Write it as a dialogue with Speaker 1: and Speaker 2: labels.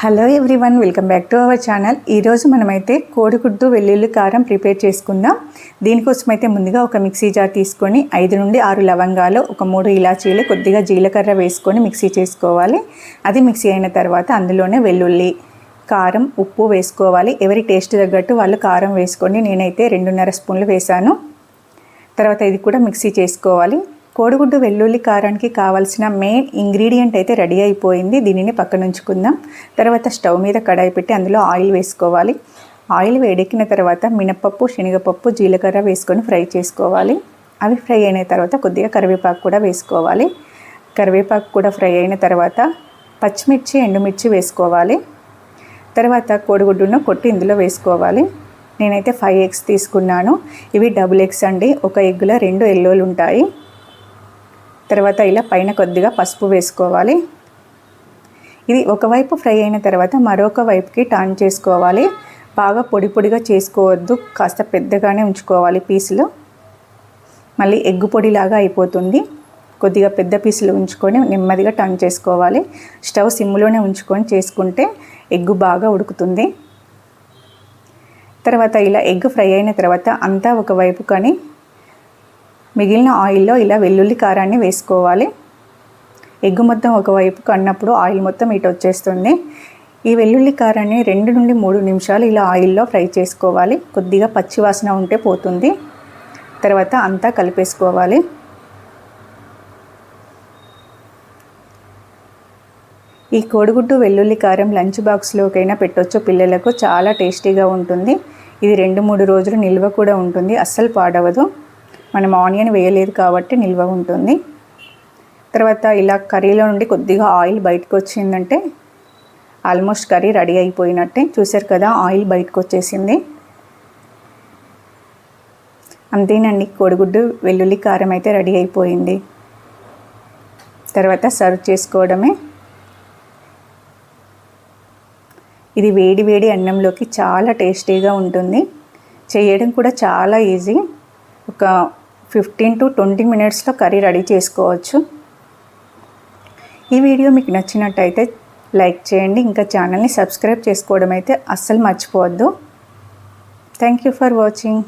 Speaker 1: Hello everyone welcome back to our channel. ఈరోజు మనమైతే కోడిగుడ్డు వెల్లుల్లి కారం ప్రిపేర్ చేసుకుందాం. దీనికోసం అయితే ముందుగా ఒక మిక్సీ జార్ తీసుకొని ఐదు నుండి ఆరు లవంగాలు ఒక మూడు ఇలాచీలు కొద్దిగా జీలకర్ర వేసుకొని మిక్సీ చేసుకోవాలి. అది మిక్సీ అయిన తర్వాత అందులోనే వెల్లుల్లి కారం ఉప్పు వేసుకోవాలి. ఎవరి టేస్ట్ తగ్గట్టు వాళ్ళు కారం వేసుకోండి. నేనైతే రెండున్నర స్పూన్లు వేశాను. తర్వాత ఇది కూడా మిక్సీ చేసుకోవాలి. కోడిగుడ్డు వెల్లుల్లి కారానికి కావాల్సిన మెయిన్ ఇంగ్రీడియంట్ అయితే రెడీ అయిపోయింది. దీనిని పక్కన ఉంచుకుందాం. తర్వాత స్టవ్ మీద కడాయి పెట్టి అందులో ఆయిల్ వేసుకోవాలి. ఆయిల్ వేడెక్కిన తర్వాత మినపప్పు శనగపప్పు జీలకర్ర వేసుకొని ఫ్రై చేసుకోవాలి. అవి ఫ్రై అయిన తర్వాత కొద్దిగా కరివేపాకు కూడా వేసుకోవాలి. కరివేపాకు కూడా ఫ్రై అయిన తర్వాత పచ్చిమిర్చి ఎండుమిర్చి వేసుకోవాలి. తర్వాత కోడిగుడ్డును కొట్టి ఇందులో వేసుకోవాలి. నేనైతే ఫైవ్ ఎగ్స్ తీసుకున్నాను. ఇవి డబుల్ ఎగ్స్ అండి. ఒక ఎగ్గులో రెండు ఎల్లోలు ఉంటాయి. తర్వాత ఇలా పైన కొద్దిగా పసుపు వేసుకోవాలి. ఇది ఒకవైపు ఫ్రై అయిన తర్వాత మరొక వైపుకి టర్న్ చేసుకోవాలి. బాగా పొడి పొడిగా చేసుకోవద్దు కాస్త పెద్దగానే ఉంచుకోవాలి పీసులు. మళ్ళీ ఎగ్గు పొడిలాగా అయిపోతుంది. కొద్దిగా పెద్ద పీసులు ఉంచుకొని నెమ్మదిగా టర్న్ చేసుకోవాలి. స్టవ్ సిమ్లోనే ఉంచుకొని చేసుకుంటే ఎగ్గు బాగా ఉడుకుతుంది. తర్వాత ఇలా ఎగ్ ఫ్రై అయిన తర్వాత అంతా ఒకవైపు కానీ మిగిలిన ఆయిల్లో ఇలా వెల్లుల్లి కారాన్ని వేసుకోవాలి. ఎగ్గు మొత్తం ఒకవైపు కన్నప్పుడు ఆయిల్ మొత్తం ఇటు వచ్చేస్తుంది. ఈ వెల్లుల్లి కారాన్ని రెండు నుండి మూడు నిమిషాలు ఇలా ఆయిల్లో ఫ్రై చేసుకోవాలి. కొద్దిగా పచ్చివాసన ఉంటే పోతుంది. తర్వాత అంతా కలిపేసుకోవాలి. ఈ కోడిగుడ్డు వెల్లుల్లి కారం లంచ్ బాక్స్లోకైనా పెట్టొచ్చు. పిల్లలకు చాలా టేస్టీగా ఉంటుంది. ఇది రెండు మూడు రోజులు నిల్వ కూడా ఉంటుంది. అస్సలు పాడవదు. మనం ఆనియన్ వేయలేదు కాబట్టి నిల్వ ఉంటుంది. తర్వాత ఇలా కర్రీలో నుండి కొద్దిగా ఆయిల్ బయటకు వచ్చిందంటే ఆల్మోస్ట్ కర్రీ రెడీ అయిపోయినట్టే. చూసారు కదా ఆయిల్ బయటకు వచ్చేసింది. అంతేనండి కోడిగుడ్డు వెల్లుల్లి కారం అయితే రెడీ అయిపోయింది. తర్వాత సర్వ్ చేసుకోవడమే. ఇది వేడి వేడి అన్నంలోకి చాలా టేస్టీగా ఉంటుంది. చేయడం కూడా చాలా ఈజీ. ఒక ఫిఫ్టీన్ టు ట్వంటీ మినిట్స్లో కర్రీ రెడీ చేసుకోవచ్చు. ఈ వీడియో మీకు నచ్చినట్టయితే లైక్ చేయండి ఇంకా ఛానల్ని సబ్స్క్రైబ్ చేసుకోవడం అయితే అస్సలు మర్చిపోవద్దు. Thank you for watching